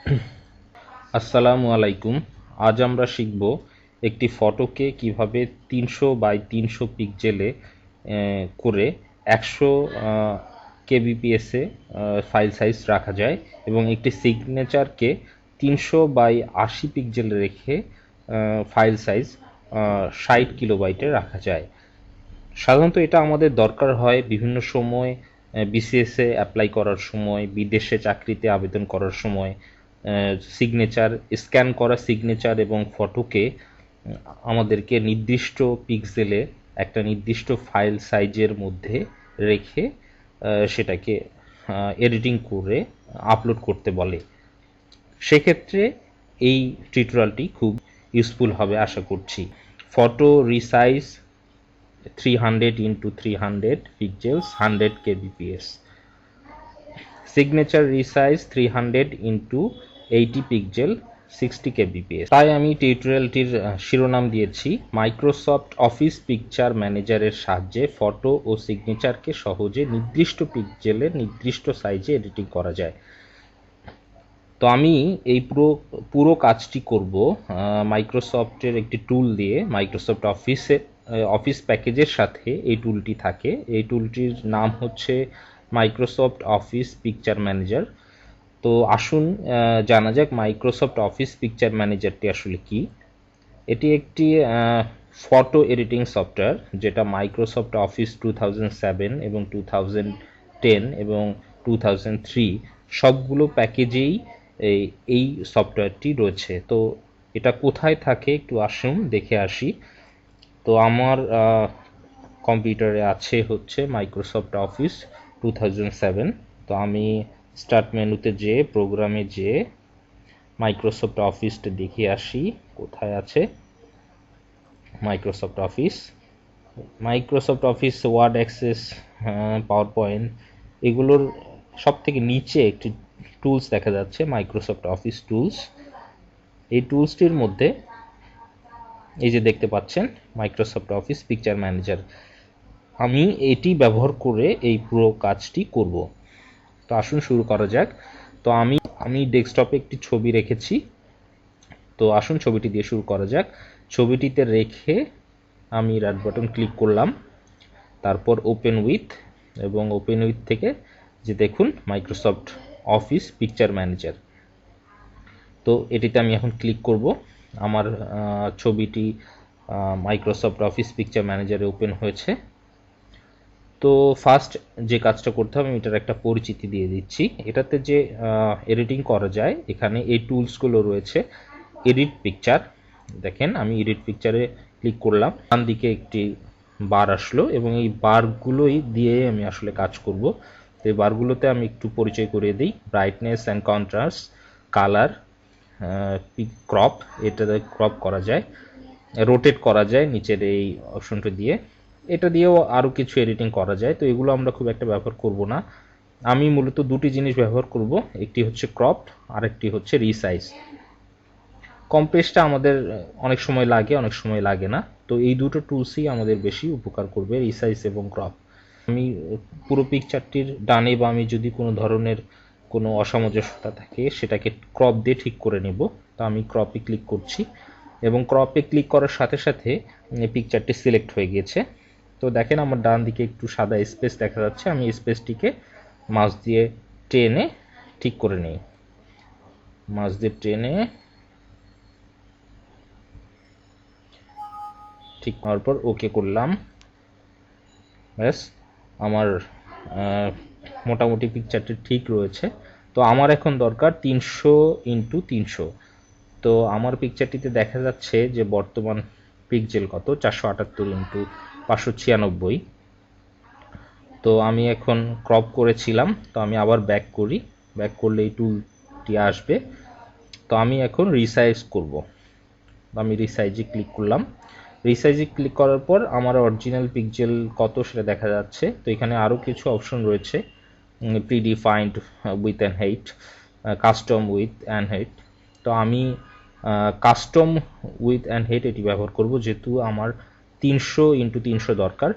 আসসালামু আলাইকুম। আজ আমরা শিখব একটি ফটোকে কীভাবে তিনশো বাই তিনশো পিকজেলে করে একশো কেবিপিএসে ফাইল সাইজ রাখা যায় এবং একটি সিগনেচারকে তিনশো বাই আশি পিক্সেলে রেখে ফাইল সাইজ ষাট কিলোবাইটে রাখা যায়। সাধারণত এটা আমাদের দরকার হয় বিভিন্ন সময় বিসিএসে অ্যাপ্লাই করার সময়, বিদেশে চাকরিতে আবেদন করার সময় সিগনেচার স্ক্যান করা সিগনেচার এবং ফটোকে আমাদেরকে নির্দিষ্ট পিক্সেলে একটা নির্দিষ্ট ফাইল সাইজের মধ্যে রেখে সেটাকে এডিটিং করে আপলোড করতে বলে। সেক্ষেত্রে এই টিউটোরিয়ালটি খুব ইউজফুল হবে আশা করছি। Photo resize three hundred into three hundred pixels hundred KBPS signature resize three hundred into eighty pixel sixty KBPS তাই আমি টিউটোরিয়ালটির শিরোনাম দিয়েছি মাইক্রোসফট অফিস পিকচার ম্যানেজারের সাহায্যে ফটো ও সিগনেচারকে সহজে নির্দিষ্ট পিক্সেলে নির্দিষ্ট সাইজে এডিটিং করা যায়। তো আমি এই পুরো পুরো কাজটি করব মাইক্রোসফটের একটি টুল দিয়ে মাইক্রোসফট অফিসে অফিস প্যাকেজের সাথে এই টুলটি থাকে। এই টুলটির নাম হচ্ছে মাইক্রোসফট অফিস পিকচার ম্যানেজার তো আসুন জানা যাক মাইক্রোসফট অফিস পিকচার ম্যানেজারটি আসলে কি। এটি একটি ফটো এডিটিং সফটওয়্যার যেটা মাইক্রোসফট অফিস টু সেভেন এবং টু টেন এবং টু থ্রি সবগুলো প্যাকেজেই এই সফটওয়্যারটি রয়েছে। তো এটা কোথায় থাকে একটু আসুন, দেখে আসি। তো আমার কম্পিউটারে আছে হচ্ছে মাইক্রোসফট অফিস টু তো আমি স্টার্ট মেনুতে যেয়ে প্রোগ্রামে যেয়ে মাইক্রোসফট অফিসটা দেখে আসি, কোথায় আছে? Microsoft office Microsoft office word access power point এগুলোর সব থেকে নিচে একটি টুলস দেখা যাচ্ছে মাইক্রোসফট অফিস টুলস এই টুলসটির মধ্যে এই যে দেখতে পাচ্ছেন মাইক্রোসফট অফিস পিকচার ম্যানেজার আমি এটি ব্যবহার করে এই পুরো কাজটি করব। তো আসুন শুরু করা যাক। তো আমি আমি ডেস্কটপে একটি ছবি রেখেছি। তো আসুন ছবিটি দিয়ে শুরু করা যাক। ছবিটিতে রেখে আমি রাইট বাটন ক্লিক করলাম। তারপর ওপেন উইথ এবং ওপেন উইথ থেকে যে দেখুন মাইক্রোসফট অফিস পিকচার ম্যানেজার তো এটিতে আমি এখন ক্লিক করব। আমার ছবিটি মাইক্রোসফট অফিস পিকচার ম্যানেজারে ওপেন হয়েছে। তো ফার্স্ট যে কাজটা করতে হবে, আমি এটার একটা পরিচিতি দিয়ে দিচ্ছি। এটাতে যে এডিটিং করা যায়, এখানে এই টুলসগুলো রয়েছে। এডিট পিকচার দেখেন আমি এডিট পিকচারে ক্লিক করলাম, ডান দিকে একটি বার আসলো এবং এই বারগুলোই দিয়ে আমি আসলে কাজ করব। তো এই বারগুলোতে আমি একটু পরিচয় করিয়ে দিই। Brightness and contrast colour crop এটাতে ক্রপ করা যায়। রোটেট করা যায় নিচের এই অপশনটা দিয়ে। এটা দিয়েও আরও কিছু এডিটিং করা যায়, তো এগুলো আমরা খুব একটা ব্যবহার করব না। আমি মূলত দুটি জিনিস ব্যবহার করব, একটি হচ্ছে ক্রপ আর একটি হচ্ছে রিসাইজ কম্প্রেসটা আমাদের অনেক সময় লাগে, অনেক সময় লাগে না, তো এই দুটো টুলসই আমাদের বেশি উপকার করবে রিসাইজ এবং ক্রপ আমি পুরো পিকচারটির ডানে বা আমি যদি কোনো ধরনের কোনো অসামঞ্জস্যতা থাকে, সেটাকে ক্রপ দিয়ে ঠিক করে নেব। তো আমি ক্রপে ক্লিক করছি এবং ক্রপে ক্লিক করার সাথে সাথে পিকচারটি সিলেক্ট হয়ে গিয়েছে। তো দেখেন আমার ডান দিকে একটু সাদা স্পেস দেখা যাচ্ছে, আমি স্পেসটিকে মাছ দিয়ে টেনে ঠিক করে নিই। মাছ দিয়ে টেনে ঠিক হওয়ার পর ওকে করলাম। ব্যাস, আমার মোটামুটি পিকচারটি ঠিক রয়েছে। তো আমার এখন দরকার তিনশো ইন্টু তিনশো। তো আমার পিকচারটিতে দেখা যাচ্ছে যে বর্তমান পিক্সেল কত? চারশো আটাত্তর ইন্টু পাঁচশো ছিয়ানব্বই। তো আমি এখন ক্রপ করেছিলাম, তো আমি আবার ব্যাক করি। ব্যাক করলে এই টুলটি আসবে। তো আমি এখন রিসাইজ করব। আমি রিসাইজে ক্লিক করলাম। রিসাইজে ক্লিক করার পর আমার অরিজিনাল পিক্সেল কত সেটা দেখা যাচ্ছে। তো এখানে আরও কিছু অপশন রয়েছে। Predefined width and height custom width and height তো আমি কাস্টম উইথ অ্যান্ড হেড এটি ব্যবহার করব, যেহেতু আমার তিনশো ইন্টু তিনশো দরকার।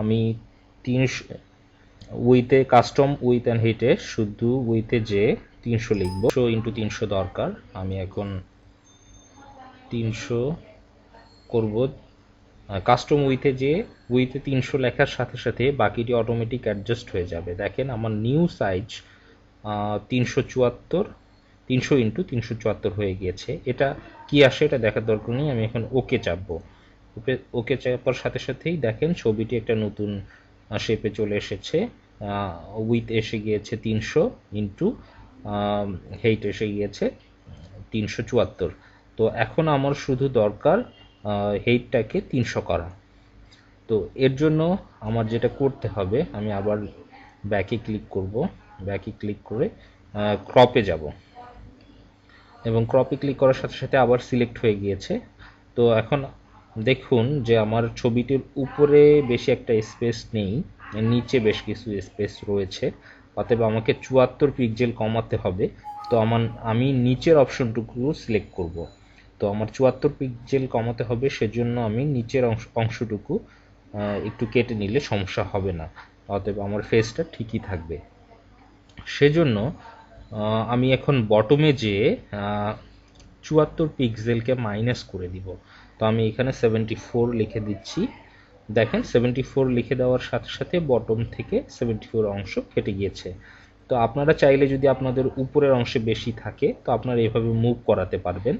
আমি তিনশো উইথে কাস্টম উইথ অ্যান্ড হিটে শুধু উইথে যে তিনশো লিখব। শো ইন্টু তিনশো দরকার। আমি এখন তিনশো করব। কাস্টম উইথে যে উইথে তিনশো লেখার সাথে সাথে বাকিটি অটোমেটিক অ্যাডজাস্ট হয়ে যাবে। দেখেন আমার নিউ সাইজ তিনশো চুয়াত্তর। তিনশো ইন্টু তিনশো চুয়াত্তর হয়ে গিয়েছে। এটা কি আসে এটা দেখার দরকার নেই, আমি এখন ওকে চাপবো। ওকে ওকে চাপার সাথে সাথেই দেখেন ছবিটি একটা নতুন শেপে চলে এসেছে। উইথ এসে গিয়েছে তিনশো ইন্টু হেইট এসে গিয়েছে তিনশো চুয়াত্তর। তো এখন আমার শুধু দরকার হেইটটাকে তিনশো করা। তো এর জন্য আমার যেটা করতে হবে, আমি আবার ব্যাকে ক্লিক করব। ব্যাকে ক্লিক করে ক্রপে যাব। এবং ক্রপে ক্লিক করার সাথে সাথে আবার সিলেক্ট হয়ে গিয়েছে। তো এখন দেখুন যে আমার ছবিটির উপরে বেশি একটা স্পেস নেই নিচে বেশ কিছু স্পেস রয়েছে। অতএব আমাকে চুয়াত্তর পিক্সেল কমাতে হবে। তো আমার, আমি নিচের অপশনটুকু সিলেক্ট করব। তো আমার চুয়াত্তর পিক্সেল কমাতে হবে, সেজন্য আমি নিচের অংশ, অংশটুকু একটু কেটে নিলে সমস্যা হবে না। অতএব আমার ফেসটা ঠিকই থাকবে। সেজন্য আমি এখন বটমে যেয়ে চুয়াত্তর পিক্সেলকে মাইনাস করে দিব। তো আমি এখানে সেভেন্টি ফোর লিখে দিচ্ছি। দেখেন সেভেন্টি ফোর লিখে দেওয়ার সাথে সাথে বটম থেকে সেভেন্টি ফোর অংশ কেটে গিয়েছে। তো আপনারা চাইলে যদি আপনাদের উপরের অংশে বেশি থাকে, তো আপনারা এভাবে মুভ করাতে পারবেন।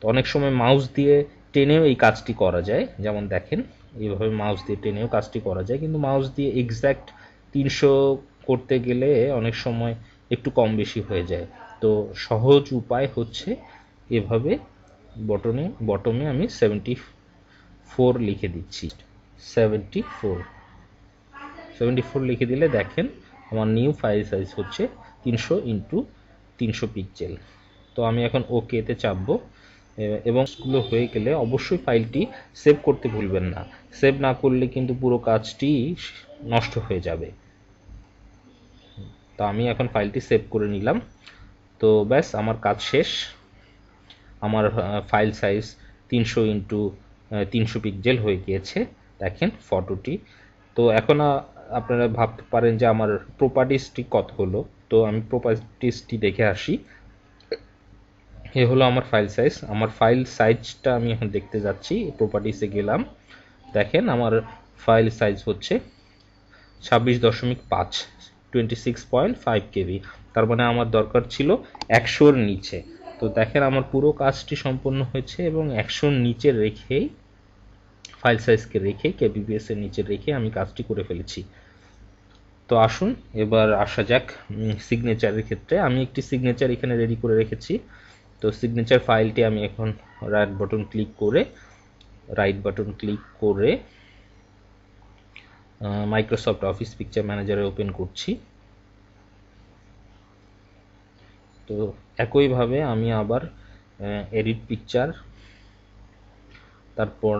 তো অনেক সময় মাউস দিয়ে টেনেও এই কাজটি করা যায়। যেমন দেখেন, এইভাবে মাউস দিয়ে টেনেও কাজটি করা যায়। কিন্তু মাউস দিয়ে এক্স্যাক্ট তিনশো করতে গেলে অনেক সময় একটু কম বেশি হয়ে যায়। তো সহজ উপায় হচ্ছে এভাবে বটনে বটমে আমি সেভেন্টি ফোর লিখে দিচ্ছি। সেভেন্টি ফোর সেভেন্টি ফোর লিখে দিলে দেখেন আমার নিউ ফাইল সাইজ হচ্ছে তিনশো ইন্টু তিনশো পিক্সেল তো আমি এখন ওকেতে চাপবো। এবং স্কুলে হয়ে গেলে অবশ্যই ফাইলটি সেভ করতে ভুলবেন না। সেভ না করলে কিন্তু পুরো কাজটি নষ্ট হয়ে যাবে। তো আমি এখন ফাইলটি সেভ করে নিলাম। তো ব্যাস, আমার কাজ শেষ। আমার ফাইল সাইজ তিনশো ইন্টু তিনশো পিক্সেল হয়ে গিয়েছে। দেখেন ফটোটি। তো এখন আপনারা ভাবতে পারেন যে আমার প্রপার্টিসটি কত হলো। তো আমি প্রপার্টিসটি দেখে আসি। এ হলো আমার ফাইল সাইজ। আমার ফাইল সাইজটা আমি এখন দেখতে যাচ্ছি প্রপার্টিসে গেলাম। দেখেন আমার ফাইল সাইজ হচ্ছে ছাব্বিশ দশমিক পাঁচ। Twenty six point five KB তার মানে আমার দরকার ছিল একশোর নিচে। তো দেখেন আমার পুরো কাজটি সম্পন্ন হয়েছে এবং একশোর নিচে রেখেই ফাইল সাইজকে রেখে কেবিপিএস এর নিচে রেখে আমি কাজটি করে ফেলেছি। তো আসুন, এবার আসা যাক সিগনেচারের ক্ষেত্রে। আমি একটি সিগনেচার এখানে রেডি করে রেখেছি। তো সিগনেচার ফাইলটি আমি এখন রাইট বাটন ক্লিক করে রাইট বাটন ক্লিক করে মাইক্রোসফট অফিস পিকচার ম্যানেজারে ওপেন করছি। তো একইভাবে আমি আবার এডিট পিকচার তারপর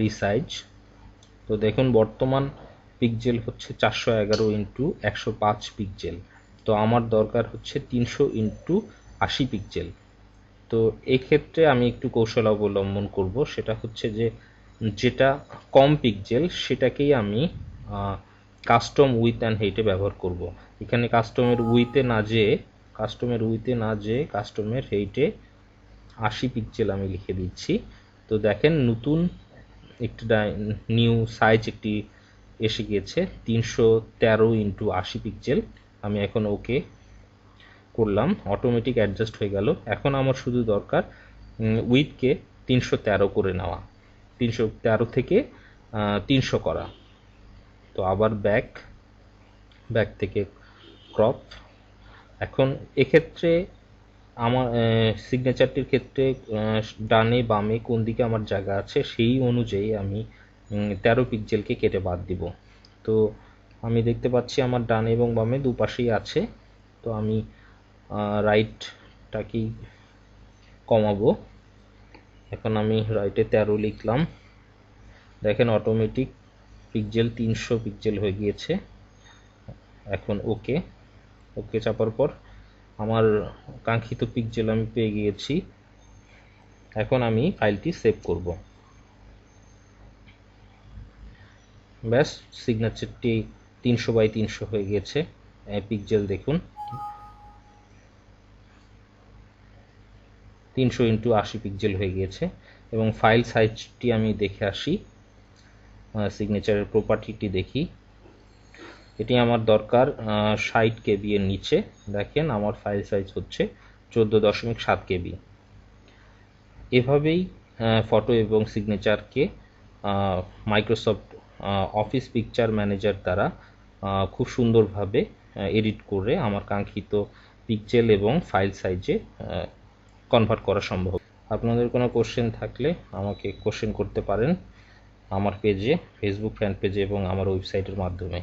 রিসাইজ তো দেখুন, বর্তমান পিকজেল হচ্ছে চারশো এগারো ইন্টু একশো পাঁচ পিকজেল তো আমার দরকার হচ্ছে তিনশো ইন্টু আশি পিকজেল তো এক্ষেত্রে আমি একটু কৌশল অবলম্বন করব। সেটা হচ্ছে যে যেটা কম পিকজেল সেটাকেই আমি কাস্টম উইথ অ্যান্ড হেইটে ব্যবহার করব। এখানে কাস্টমের উইথে না যেয়ে কাস্টমের উইথে না যেয়ে কাস্টমের হেইটে আশি পিকজেল আমি লিখে দিচ্ছি। তো দেখেন নতুন একটি নিউ সাইজ একটি এসে গিয়েছে তিনশো তেরো ইন্টু আশি পিকজেল আমি এখন ওকে করলাম অটোমেটিক অ্যাডজাস্ট হয়ে গেল। এখন আমার শুধু দরকার উইথকে তিনশো তেরো করে নেওয়া। তিনশো তেরো থেকে তিনশো করা। তো আবার ব্যাক ব্যাক থেকে ক্রপ এখন এক্ষেত্রে আমার সিগনেচারটির ক্ষেত্রে ডানে বামে কোন দিকে আমার জায়গা আছে সেই অনুযায়ী আমি তেরো পিক্সেলকে কেটে বাদ দিব। তো আমি দেখতে পাচ্ছি আমার ডানে এবং বামে দুপাশেই আছে। তো আমি রাইটটাকেই কমাবো। এখন আমি রাইটে তেরো লিখলাম। দেখেন অটোমেটিক পিক্সেল তিনশো পিকজেল হয়ে গিয়েছে। এখন ওকে ওকে চাপার পর আমার কাঙ্ক্ষিত পিক্সেল আমি পেয়ে গিয়েছি। এখন আমি ফাইলটি সেভ করব। ব্যাস সিগনেচারটি তিনশো বাই তিনশো হয়ে গেছে পিকজেল দেখুন। তিনশো ইন্টু আশি পিকজেল হয়ে গিয়েছে এবং ফাইল সাইজটি আমি দেখে আসি সিগনেচারের প্রপার্টিটি দেখি। এটি আমার দরকার ষাট কেবি এর নিচে। দেখেন আমার ফাইল সাইজ হচ্ছে চোদ্দ দশমিক সাত কেবি। এভাবেই ফটো এবং সিগনেচারকে মাইক্রোসফট অফিস পিকচার ম্যানেজার দ্বারা খুব সুন্দরভাবে এডিট করে আমার কাঙ্ক্ষিত পিকচেল এবং ফাইল সাইজে কনভার্ট করা সম্ভব। আপনাদের কোনো কোশ্চেন থাকলে আমাকে কোশ্চেন করতে পারেন আমার পেজে ফেসবুক ফ্যান পেজে এবং আমার ওয়েবসাইটের মাধ্যমে।